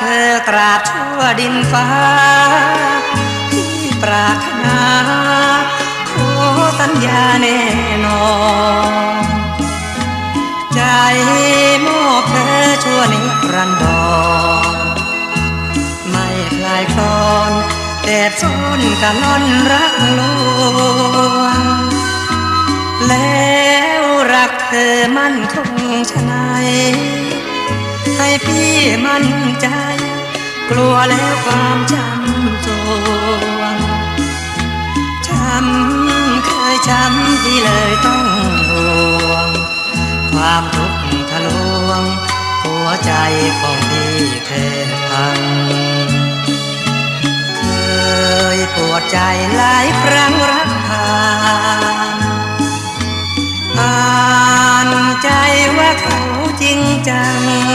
เธอตราบชั่วดินฟ้า ที่ปรารถนาขอสัญญาแน่นอนใจมอบเธอชั่วนิรันดรไม่คลายคลอนแต่ซ่อนกันนอนรักลวงแล้วรักเธอมั่นคงชะไหนให้พี่มั่นใจ กลัวแล้วความจำจวงช้ำเคยช้ำพี่เลยต้องห่วง ความทุกข์ทะลวง หัวใจของพี่เคยพัง เคยปวดใจหลายครั้งรักผ่านอ่านใจว่าเขาจริงจัง